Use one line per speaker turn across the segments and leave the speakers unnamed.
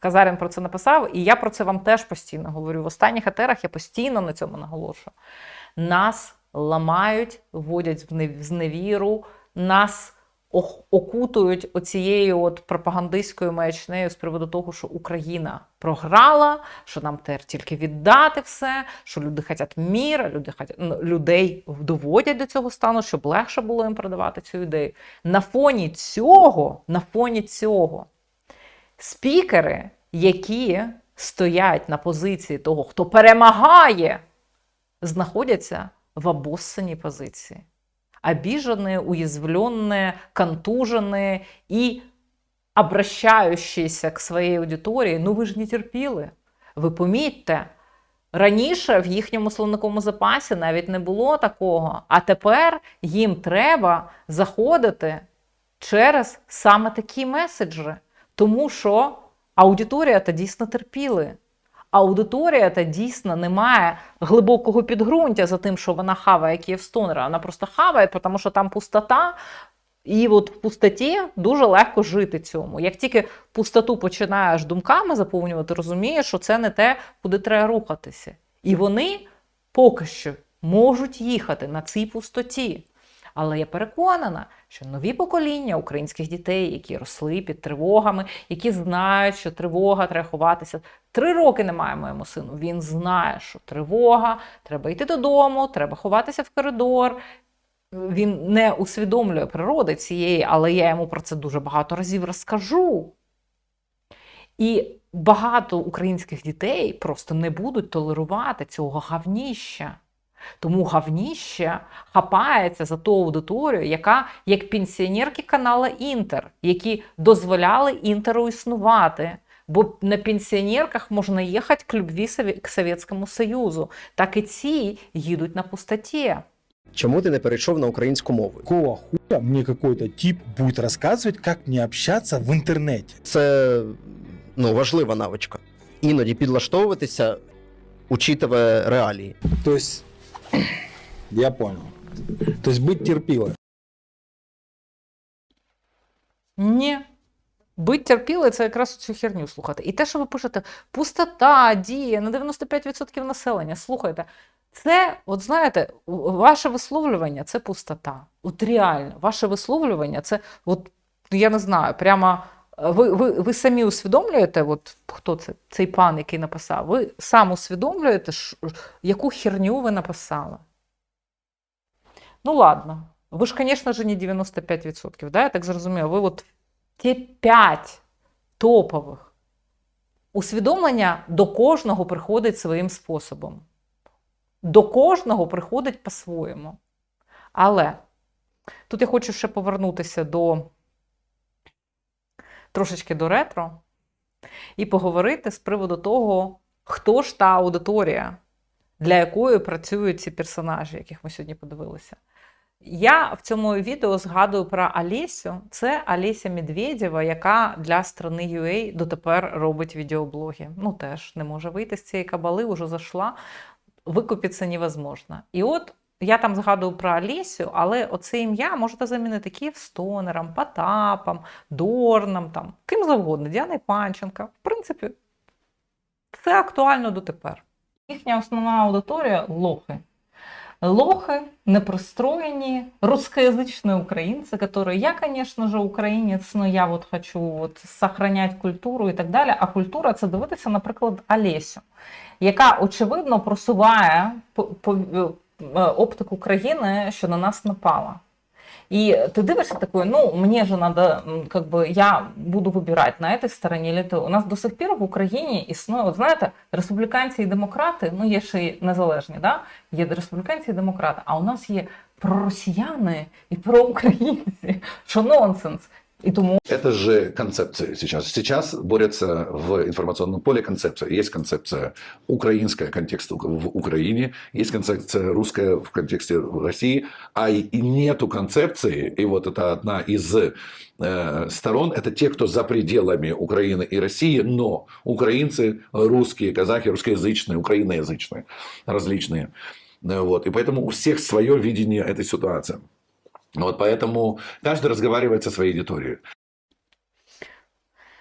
Казарін про це написав, і я про це вам теж постійно говорю. В останніх етерах я постійно на цьому наголошую. Нас ламають, вводять в зневіру, нас окутують оцією от пропагандистською маячнею з приводу того, що Україна програла, що нам тепер тільки віддати все, що люди хочуть міра, люди хочуть, ну, людей доводять до цього стану, щоб легше було їм продавати цю ідею. На фоні цього, на фоні цього, спікери, які стоять на позиції того, хто перемагає, знаходяться в обоссаній позиції. Обиженные, уязвленные, контуженные и обращающиеся к своїй аудиторії, ну ви ж не терпіли. Ви помітьте, раніше в їхньому словниковому запасі навіть не було такого, а тепер їм треба заходити через саме такі меседжі, тому що аудиторія та дійсно терпіли. Аудиторія та дійсно не має глибокого підґрунтя за тим, що вона хаває Київстонера. Вона просто хаває, тому що там пустота, і от в пустоті дуже легко жити цьому. Як тільки пустоту починаєш думками заповнювати, розумієш, що це не те, куди треба рухатися. І вони поки що можуть їхати на цій пустоті. Але я переконана, що нові покоління українських дітей, які росли під тривогами, які знають, що тривога треба ховатися. Три роки немає моєму сину. Він знає, що тривога, треба йти додому, треба ховатися в коридор. Він не усвідомлює природи цієї, але я йому про це дуже багато разів розкажу. І багато українських дітей просто не будуть толерувати цього гавніща. Тому гавніще хапається за ту аудиторію, яка як пенсіонерки канала Інтер, які дозволяли Інтеру існувати. Бо на пенсіонерках можна їхати к любві к Совєтському Союзу. Так і ці їдуть на пустоті.
Чому ти не перейшов на українську мову?
Какого хуя мне какой-то тип будет рассказывать, как мне общаться в интернете?
Це ну, важлива навичка. Іноді підлаштовуватися, учитывая реалії.
То есть, я понял. То есть быть терпилой.
Ні. Бить терпіли це якраз цю херню слухати. І те, що ви пишете, пустота діє на 95% населення. Слухайте, це, от знаєте, ваше висловлювання це пустота. От реально, ваше висловлювання це, от, ну, я не знаю, прямо ви, ви, ви самі усвідомлюєте, от хто це, цей пан, який написав, ви сам усвідомлюєте, ш- яку херню ви написали. Ну ладно. Ви ж, звісно ж, не 95%, да? я так зрозуміла. Ви от ті 5 топових. Усвідомлення до кожного приходить своїм способом. До кожного приходить по-своєму. Але тут я хочу ще повернутися до трошечки до ретро і поговорити з приводу того, хто ж та аудиторія, для якої працюють ці персонажі, яких ми сьогодні подивилися. Я в цьому відео згадую про Алісю. Це Аліся Медведєва, яка для страни UA дотепер робить відеоблоги. Ну теж не може вийти з цієї кабали, вже зайшла. Викупитися невозможно. І от я там згадую про Алісю, але оце ім'я можете замінити Київстонером, Потапом, Дорном, там, ким завгодно, Діаною Панченко. В принципі, це актуально дотепер. Їхня основна аудиторія лохи. Лохи, непристроєні, русскоязычные украинцы, которые, я, конечно же, українець, но я от хочу от сохранять культуру і так далі. А культура це дивитися, наприклад, Олесю, яка, очевидно, просуває по, по, е, оптику країни, що на нас напала. И ты дивишься такой, ну, мне же надо, м, как бы, я буду вибирати на этой стороні или ти. У нас до сих пір в Україні існує, от знаєте, республіканці і демократи, ну, є ще й незалежні, да? є республіканці і демократи, а у нас є проросіяни і проукраїнці, що нонсенс. І тому
Это же концепция сейчас. Сейчас борется в информационном поле концепция. Есть концепция украинская контекст в Украине, есть концепция русская в контексте России, а и и нету концепции, и вот это одна из э, сторон, это те, кто за пределами Украины и России, но украинцы, русские, казахи, русскоязычные, украиноязычные, различные. Э, Вот. И поэтому у всех свое видение этой ситуации. Вот поэтому каждый разговаривает со своей аудиторией.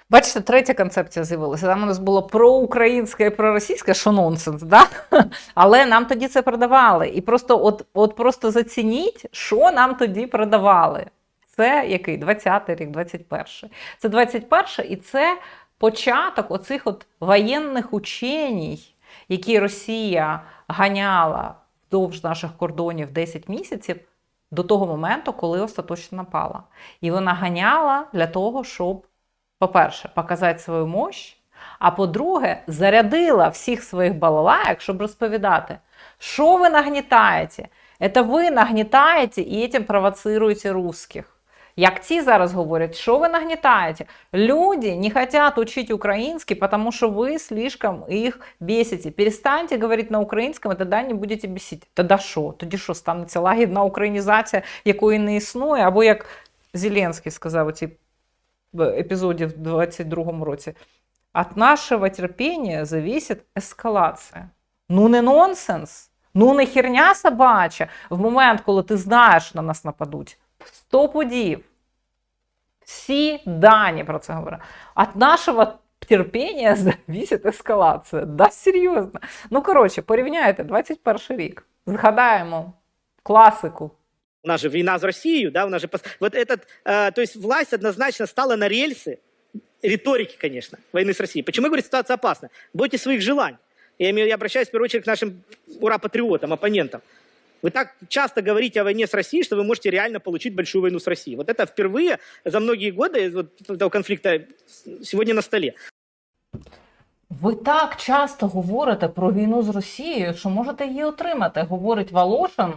Бачите, третя концепція з'явилася. Там у нас було проукраїнське і проросійське, що нонсенс, да? але нам тоді це продавали. І просто от, от просто зацініть, що нам тоді продавали. Це який? 20-й рік, 21-й. Це 21-й, і це початок оцих от воєнних ученій, які Росія ганяла вдовж наших кордонів 10 місяців до того моменту, коли остаточно напала. І вона ганяла для того, щоб, по-перше, показати свою мощь, а по-друге, зарядила всіх своїх балалаєк, щоб розповідати, що ви нагнітаєте. Це ви нагнітаєте і цим провоцируєте русських. Як ці зараз говорять, що ви нагнітаєте? Люди не хотят учить украинский, потому что вы слишком их бесите. Перестаньте говорить на українському, тоді не будете бесити. Тоді що? Тоді що, станеться лагідна українізація, якої не існує? Або як Зеленський сказав у цій епізоді в 22-му році. От нашего терпения зависит ескалація. Ну не нонсенс, ну не херня собача. В момент, коли ти знаєш, що на нас нападуть, сто подів. Всі дані про це говорять. От нашого терпіння зависить ескалація. Да, серйозно. Ну, коротше, порівняйте 21 рік. Згадаємо класику.
У нас же война с Россией, да, у нас же... пос- Вот этот, э, то есть власть однозначно стала на рельсы, риторики, конечно, войны с Россией. Почему я говорю, ситуация опасна? Бойтесь своих желаний. Я, имею, я обращаюсь в первую очередь к нашим ура-патриотам, оппонентам. Вы так часто говорите о войне с Россией, что вы можете реально получить большую войну с Россией. Вот это впервые за многие годы вот, этого конфликта сегодня на столе.
Ви так часто говорите про війну з Росією, що можете її отримати, говорить Волошин,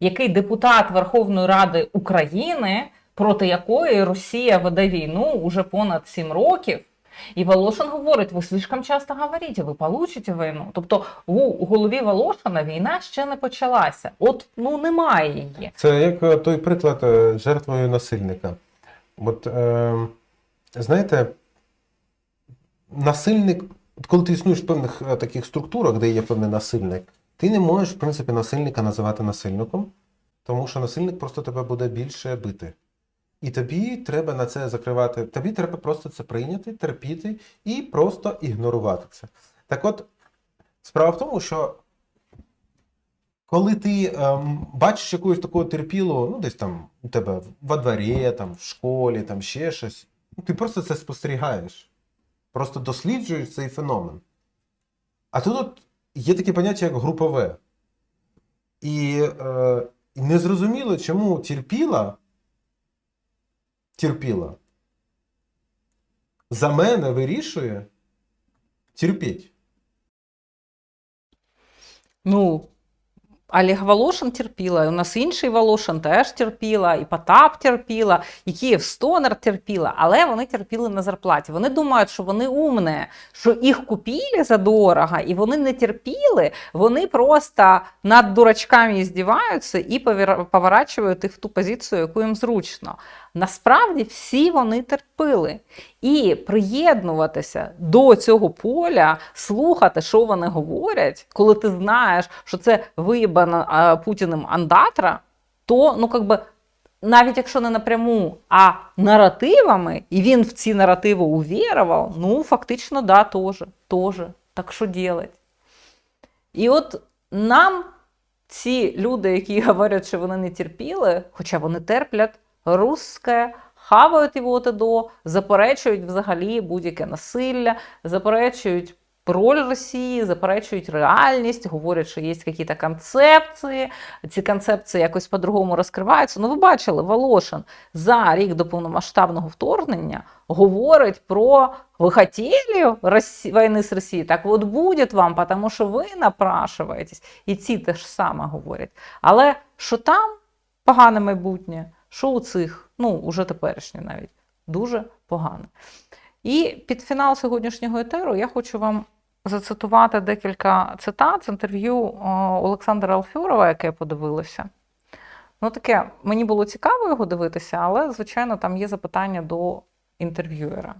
який депутат Верховної Ради України, проти якої Росія веде війну уже понад 7 років. І Волошин говорить: ви слишком часто говорите, ви получите війну. Тобто у голові Волошина війна ще не почалася. От ну немає її.
Це як е, той приклад е, жертвою насильника. От, е, знаєте, насильник, коли ти існуєш в певних е, таких структурах, де є певний насильник, ти не можеш, в принципі, насильника називати насильником, тому що насильник просто тебе буде більше бити. І тобі треба на це закривати. Тобі треба просто це прийняти, терпіти і просто ігнорувати це. Так от, справа в тому, що коли ти ем, бачиш якусь таку терпілу, ну десь там у тебе во дворі, там, в школі, там ще щось, ну, ти просто це спостерігаєш. Просто досліджуєш цей феномен. А тут от є таке поняття, як групове. І е, незрозуміло, чому терпіла, терпіла за мене вирішує терпіть.
Ну, Олег Волошин терпіла, і у нас інший Волошин теж терпіла, і Потап терпіла, і Київ Стонер терпіла, але вони терпіли на зарплаті. Вони думають, що вони умні, що їх купили за дорого, і вони не терпіли, вони просто над дурачками здіваються і поворачують їх в ту позицію, яку їм зручно. Насправді всі вони терпили. І приєднуватися до цього поля, слухати, що вони говорять, коли ти знаєш, що це виїбана Путіним андатра, то ну как би. Навіть якщо не напряму, а наративами, і він в ці наративи увірував, ну фактично, да, теж, теж. Так що делать? І от нам ці люди, які говорять, що вони не терпіли, хоча вони терплять русське, хавають його до, заперечують взагалі будь-яке насилля, заперечують роль Росії, заперечують реальність, говорять, що є якісь концепції, ці концепції якось по-другому розкриваються. Ну, ви бачили, Волошин за рік до повномасштабного вторгнення говорить про ви хотіли Росі... війни з Росією, так от буде вам, тому що ви напрашуєтесь. І ці теж саме говорять. Але що там погане майбутнє, що у цих, ну, уже теперішнє навіть, дуже погане. І під фінал сьогоднішнього етеру я хочу вам зацитувати декілька цитат з інтерв'ю Олександра Алфьорова, яке я подивилася. Ну, таке, мені було цікаво його дивитися, але, звичайно, там є запитання до інтерв'юера.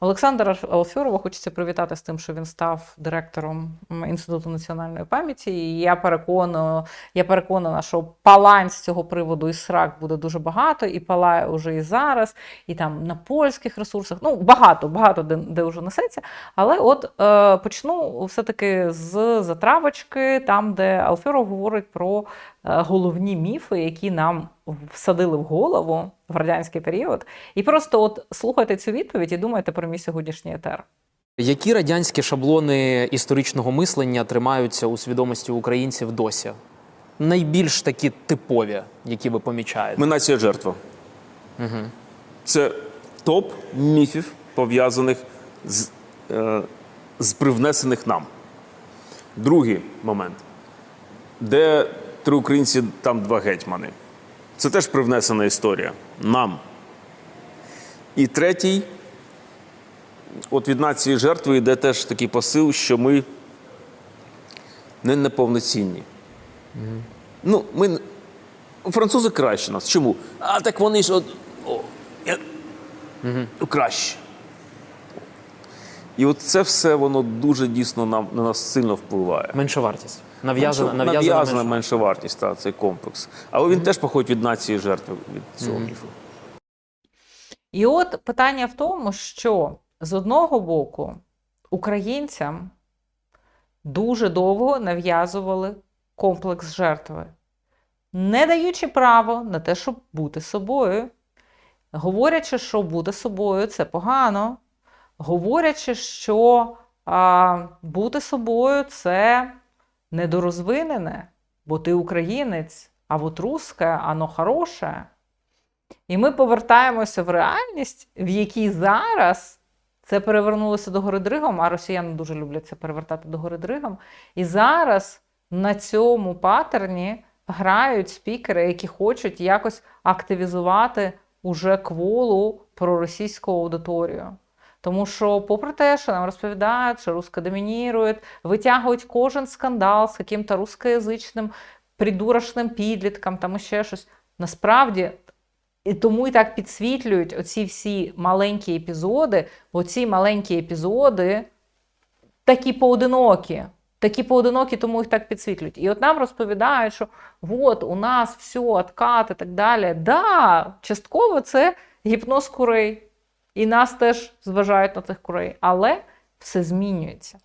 Олександра Алфьорова хочеться привітати з тим, що він став директором Інституту національної пам'яті. І я переконана, я переконана, що палань з цього приводу і срак буде дуже багато, і палає уже і зараз, і там на польських ресурсах. Ну, багато, багато де, де вже несеться. Але от е, почну все-таки з затравочки, там, де Алфьоров говорить про е, головні міфи, які нам всадили в голову в радянський період. І просто от слухайте цю відповідь і думайте про мій сьогоднішній етер.
Які радянські шаблони історичного мислення тримаються у свідомості українців досі? Найбільш такі типові, які ви помічаєте?
Ми нація жертва. Це топ міфів, пов'язаних з, е, з привнесених нам. Другий момент. Де три українці, там два гетьмани. Це теж привнесена історія. Нам. І третій. От від нації жертви йде теж такий посил, що ми не неповноцінні. Ну, ми французи краще нас. Чому? А так вони ж от, о, я, ну, краще. І от це все воно дуже дійсно нам на нас сильно впливає.
Меншовартість. Нав'язана,
Менше-
нав'язана,
нав'язана
меншовартість.
менша вартість, та, цей комплекс. Але він теж походить від нації жертви від цього
Мгм.
міфу.
І от питання в тому, що з одного боку українцям дуже довго нав'язували комплекс жертви, не даючи право на те, щоб бути собою, говорячи, що бути собою це погано, говорячи, що а, бути собою це недорозвинене, бо ти українець, а от русське, оно хороше. І ми повертаємося в реальність, в якій зараз це перевернулося до гори дригом, а росіяни дуже люблять це перевертати до гори дригом. І зараз на цьому паттерні грають спікери, які хочуть якось активізувати уже кволу проросійську аудиторію. Тому що, попри те, що нам розповідають, що русско домінірує, витягують кожен скандал з яким-то рускоязичним придурочним підлітком, там ще щось. Насправді і тому і так підсвітлюють оці всі маленькі епізоди, бо ці маленькі епізоди такі поодинокі. Такі поодинокі, тому їх так підсвітлюють. І от нам розповідають, що от у нас все, откат і так далі. Да, частково це гіпноз курей. І нас теж зважають на цих курей. Але все змінюється.